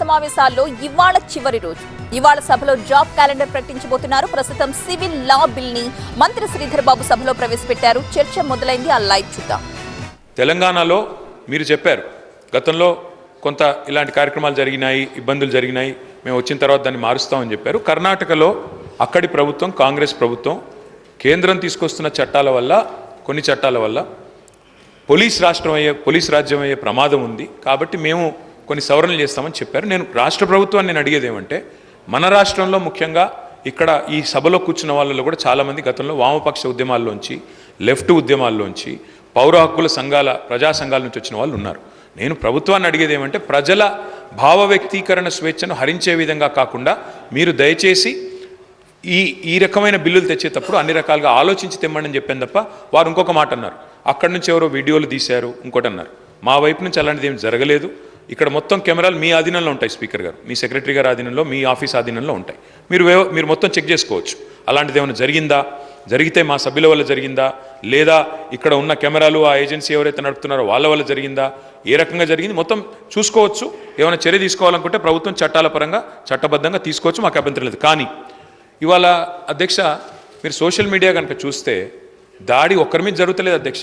సమావేశాల్లో ఇవాళ చివరి రోజు. ఇవాళ సభలో జాబ్ క్యాలెండర్ ప్రకటించబోతున్నారు. ప్రస్తుతం సివిల్ లా బిల్ని మంత్రి శ్రీధర్ బాబు సభలో ప్రవేశపెట్టారు. చర్చ మొదలైంది. ఆ లైవ్ చూద్దాం. తెలంగాణలో మీరు చెప్పారు గతంలో కొంత ఇలాంటి కార్యక్రమాలు జరిగినాయి ఇబ్బందులు జరిగినాయి. మేము వచ్చిన తర్వాత దాన్ని మారుస్తామని చెప్పారు. కర్ణాటకలో అక్కడి ప్రభుత్వం కాంగ్రెస్ ప్రభుత్వం కేంద్రం తీసుకొస్తున్న చట్టాల వల్ల కొన్ని చట్టాల వల్ల పోలీస్ రాష్ట్రం అయ్యే పోలీస్ రాజ్యం అయ్యే ప్రమాదం ఉంది. కాబట్టి మేము కొన్ని సవరణలు చేస్తామని చెప్పారు. నేను రాష్ట్ర ప్రభుత్వాన్ని నేను అడిగేది ఏమంటే మన రాష్ట్రంలో ముఖ్యంగా ఇక్కడ ఈ సభలో కూర్చున్న వాళ్ళలో కూడా చాలామంది గతంలో వామపక్ష ఉద్యమాల్లోంచి లెఫ్ట్ ఉద్యమాల్లోంచి పౌర హక్కుల సంఘాల ప్రజా సంఘాల నుంచి వచ్చిన వాళ్ళు ఉన్నారు. నేను ప్రభుత్వాన్ని అడిగేది ఏమంటే ప్రజల భావ వ్యక్తీకరణ స్వేచ్ఛను హరించే విధంగా కాకుండా మీరు దయచేసి ఈ ఈ రకమైన బిల్లులు తెచ్చేటప్పుడు అన్ని రకాలుగా ఆలోచించి తెమ్మని చెప్పాను తప్ప వారు ఇంకొక మాట అన్నారు. అక్కడి నుంచి ఎవరో వీడియోలు తీశారు ఇంకోటి అన్నారు. మా వైపు నుంచి అలాంటిది ఏం జరగలేదు. ఇక్కడ మొత్తం కెమెరాలు మీ ఆధీనంలో ఉంటాయి స్పీకర్ గారు. మీ సెక్రటరీ గారి ఆధీనంలో మీ ఆఫీస్ ఆధీనంలో ఉంటాయి. మీరు మీరు మొత్తం చెక్ చేసుకోవచ్చు. అలాంటిది ఏమైనా జరిగిందా? జరిగితే మా సభ్యుల వల్ల జరిగిందా? లేదా ఇక్కడ ఉన్న కెమెరాలు ఆ ఏజెన్సీ ఎవరైతే నడుపుతున్నారో వాళ్ళ వల్ల జరిగిందా? ఏ రకంగా జరిగింది? మొత్తం చూసుకోవచ్చు. ఏమైనా చర్య తీసుకోవాలనుకుంటే ప్రభుత్వం చట్టాల పరంగా చట్టబద్ధంగా తీసుకోవచ్చు. మాకు అభ్యంతరం లేదు. కానీ ఇవాళ అధ్యక్ష మీరు సోషల్ మీడియా కనుక చూస్తే దాడి ఒక్కరి మీద జరుగుతలేదు అధ్యక్ష.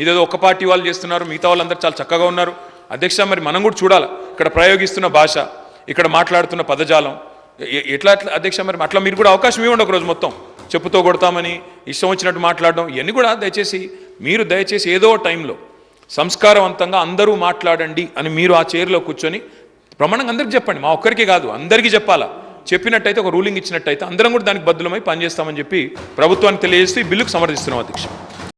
ఇదేదో ఒక పార్టీ వాళ్ళు చేస్తున్నారు మిగతా వాళ్ళందరూ చాలా చక్కగా ఉన్నారు. అధ్యక్ష మరి మనం కూడా చూడాలి? ఇక్కడ ప్రయోగిస్తున్న భాష ఇక్కడ మాట్లాడుతున్న పదజాలం. ఎట్లా అట్లా అధ్యక్ష మరి అట్లా మీరు కూడా అవకాశం ఇవ్వండి ఒకరోజు మొత్తం. చెప్పుతో కొడతామని ఇష్టం వచ్చినట్టు మాట్లాడడం ఇవన్నీ కూడా దయచేసి మీరు దయచేసి ఏదో టైంలో సంస్కారవంతంగా అందరూ మాట్లాడండి అని మీరు ఆ చైర్లో కూర్చొని ప్రమాణంగా అందరికి చెప్పండి. మా ఒక్కరికి కాదు అందరికీ చెప్పాలా? చెప్పినట్టయితే ఒక రూలింగ్ ఇచ్చినట్టయితే అందరం కూడా దానికి బద్దులమై పనిచేస్తామని చెప్పి ప్రభుత్వానికి తెలియజేస్తూ ఈ బిల్లుకు సమర్థిస్తున్నాం అధ్యక్ష.